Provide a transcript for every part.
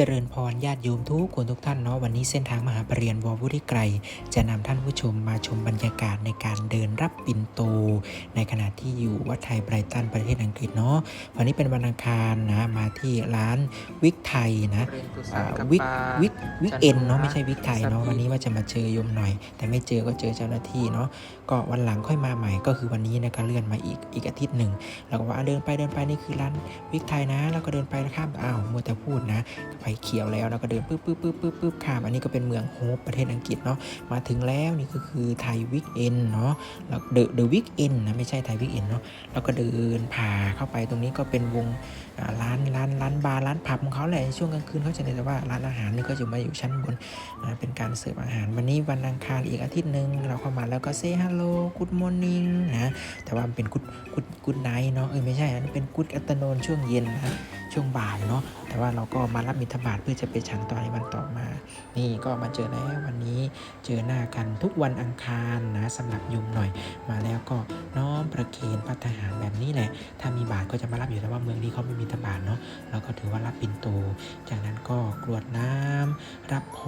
จริญพรญาติโยมทุกคนทุกท่านเนาะวันนี้เส้นทางมหาปรริญญาววุฒิไกรจะนำท่านผู้ชมมาชมบรรยากาศในการเดินรับปิ่นโต ในขณะที่อยู่วัดไทยไบรตันประเทศอังกฤษเนาะวันนี้เป็นวันอังคารนะมาที่ร้านวิกไทยนะวิกวิกวิกเอ็นเนาะไม่ใช่วิกไทยเนาะวันนี้ว่าจะมาเจอโยมหน่อย แต่ไม่เจอก็เจอเจ้าหน้าที่เนาะก็วันหลังค่อยมาใหม่ก็คือวันนี้นะก็เลื่อนมาอีกอีกอาทิตย์หนึ่งเราก็ว่าเดินไปเดินไปนี่คือร้านวิกไทยนะ แล้วก็เดินไปข้ามอ้าวมัวแต่พูดนะไฟเขียวแล้วแล้วก็เดินปึ๊บปึ๊บปึ๊บปึ๊บปึ๊บข้าม อันนี้ก็เป็นเมืองโฮปประเทศอังกฤษเนาะ มาถึงแล้วนี่ก็คือไทยวิกเอนเนาะแล้วเดอะเดอะวิกเอนนะไม่ใช่ไทยวิกเอนเนาะแล้วก็เดินผ่าเข้าไปตรงนี้ก็เป็นวงร้านร้านร้านบาร์ร้านผับของเขาแหละช่วงกลางคืนเขาจะเน้นแต่ว่าร้านอาหารนี่ก็จะมาอยู่ชั้นบนนะเป็นการเสิร์ฟอาหารวันนี้วันอังคารอีกอาทิตย์หนึ่งเราเข้ามาแล้วก็เซฮัลโหลกูดมอร์นิ่งนะแต่ว่ามันเป็นกูดกูดกูดไนท์เนาะเออไม่ใช่อันนี้เป็นกูดอัตโนนช่วงเย็นนะช่วงบ่ายเนาะแต่ว่าเราก็มารับมิถบาทเพื่อจะไปฉันตอนในวันต่อมา นี่ก็มาเจอแล้ววันนี้เจอหน้ากันทุกวันอังคารนะสำหรับโยมหน่อย มาแล้วก็น้อมประเคนพัฒหารแบบนี้แหละ ถ้ามีบาทก็จะมารับอยู่แต่ว่าเมืองนี้เขาไม่มีธบาทเนาะเราก็ถือว่ารับปินโต จากนั้นก็กรวดน้ำรับพ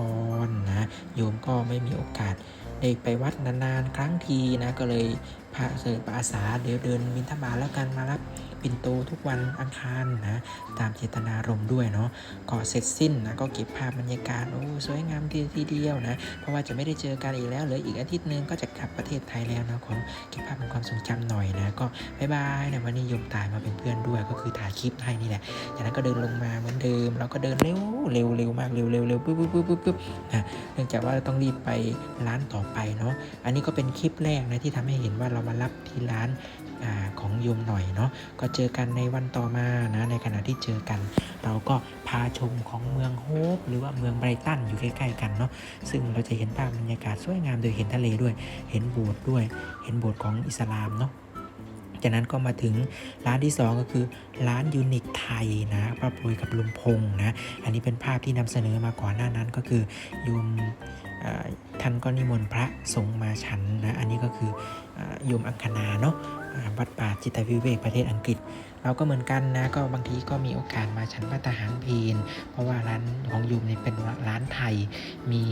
รนะโยมก็ไม่มีโอกาสได้ไปวัดนานๆ ครั้งทีนะก็เลยพาเสด็จปอาสาเดี๋ยวเดินบินทบาทแล้วกันมารับ ปินโตทุกวันอังคารนะตามเจตนารมณ์ด้วยเนาะก็เสร็จสิ้นนะก็เก็บภาพบรรยากาศโอ้สวยงามทีทีเดียวนะเพราะว่าจะไม่ได้เจอกันอีกแล้วเหลืออีกอาทิตย์หนึงก็จะกลับประเทศไทยแล้วนะขอเก็บภาพเป็นความทรงจำหน่อยนะก็บายบายนะวันนี้ยมตายมาเป็นเพื่อนด้วย ก็คือถ่ายคลิปให้นี่แหละจากนั้นก็เดินลงมาเหมือนเดิมเราก็เดินเร็วเร็วเร็วมากเร็วเร็วเร็วปุ๊บปุ๊บปุ๊บปุ๊บนะเนื่องจากว่าต้องรีบไปร้านต่อไปเนาะอันนี้ก็เป็นคลิปแรกนะที่ทำให้เห็นว่าเรามารับที่ร้าน ของโยมหน่อยเนาะก็เจอกันในวันต่อมานะในขณะที่เจอกัน เราก็พาชมของเมืองโฮปหรือว่าเมืองไบรตันอยู่ใกล้ๆกันเนาะซึ่งเราจะเห็นภาพบรรยากาศสวยงามโดยเห็นทะเลด้วย เห็นโบสถ์ด้วย เห็นโบสถ์ของอิสลามเนาะจากนั้นก็มาถึงร้านที่ 2 ก็คือร้านยูนิคไทยนะป้าปุยกับลุงพงนะ อันนี้เป็นภาพที่นำเสนอมาก่อนหน้านั้นก็คือโยมท่านก็นิมนต์พระสงฆ์มาฉันนะ อันนี้ก็คือ โยมอังคณาเนาะวัดป่าจิตวิเวกประเทศอังกฤษ เราก็เหมือนกันนะ ก็บางทีก็มีโอกาสมาฉันพัตตาหารเพนเพราะว่าร้านของยูมนี่ยเป็นร้านไทย มี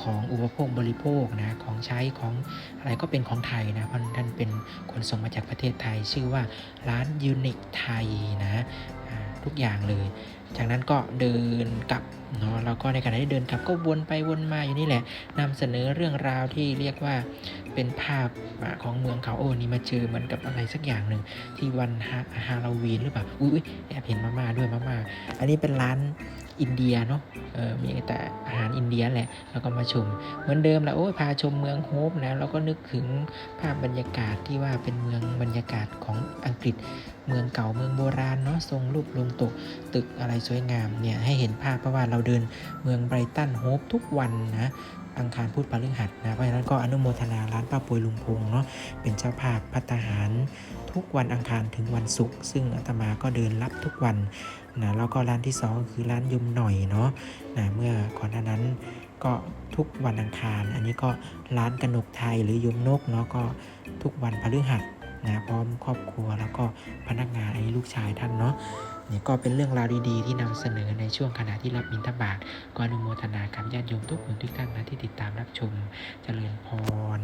ของอุปโภคบริโภคนะ ของใช้ของอะไรก็เป็นของไทยนะ เพราะท่านเป็นคนส่งมาจากประเทศไทย ชื่อว่าร้านยูนิคไทยนะ ทุกอย่างเลย จากนั้นก็เดินกลับเนาะแล้วก็ในขณะที่เดินกลับก็วนไปวนมาอยู่นี่แหละนำเสนอเรื่องราวที่เรียกว่าเป็นภาพของเมืองเขาโอ้นี่มาเจอเหมือนกับอะไรสักอย่างหนึ่งที่วันฮาฮาโลวีนหรือเปล่าอุ้ยแอบเห็นมาม่าด้วยมาม่าอันนี้เป็นร้านอินเดียเนาะเออมีแต่อาหารอินเดียแหละ แล้วก็มาชม เหมือนเดิมแหละโอ้ยพาชมเมืองโฮปนะแล้วก็นึกถึงภาพบรรยากาศที่ว่าเป็นเมืองบรรยากาศของอังกฤษ เมืองเก่าเมืองโบราณเนาะทรงรูปลงตกตึกอะไรสวยงามเนี่ยให้เห็นภาพเพราะว่าเราเดินเมืองไบรตันโฮปทุกวันนะอังคารพุธพฤหัสนะเพราะฉะนั้นก็อนุโมทนาร้านป้าปุยลุงพงเนาะเป็นเจ้าภาพพัตตาหารทุกวันอังคารถึงวันศุกร์ซึ่งอาตมาก็เดินรับทุกวันนะแล้วก็ร้านที่สองก็คือร้านยมหน่อยเนาะนะเมื่อก่อนหน้านั้นก็ทุกวันอังคาร อันนี้ก็ร้านกนกไทยหรือยมนกเนาะก็ทุกวันพฤหัส นะพร้อมครอบครัวแล้วก็พนักงานอันนี้ลูกชายท่านเนาะนี่ก็เป็นเรื่องราวดีๆที่นำเสนอในช่วงขณะที่รับบิณฑบาตก็อนุโมทนากับญาติโยมทุกคนทุกท่านนะที่ติดตามรับชมเจริญพร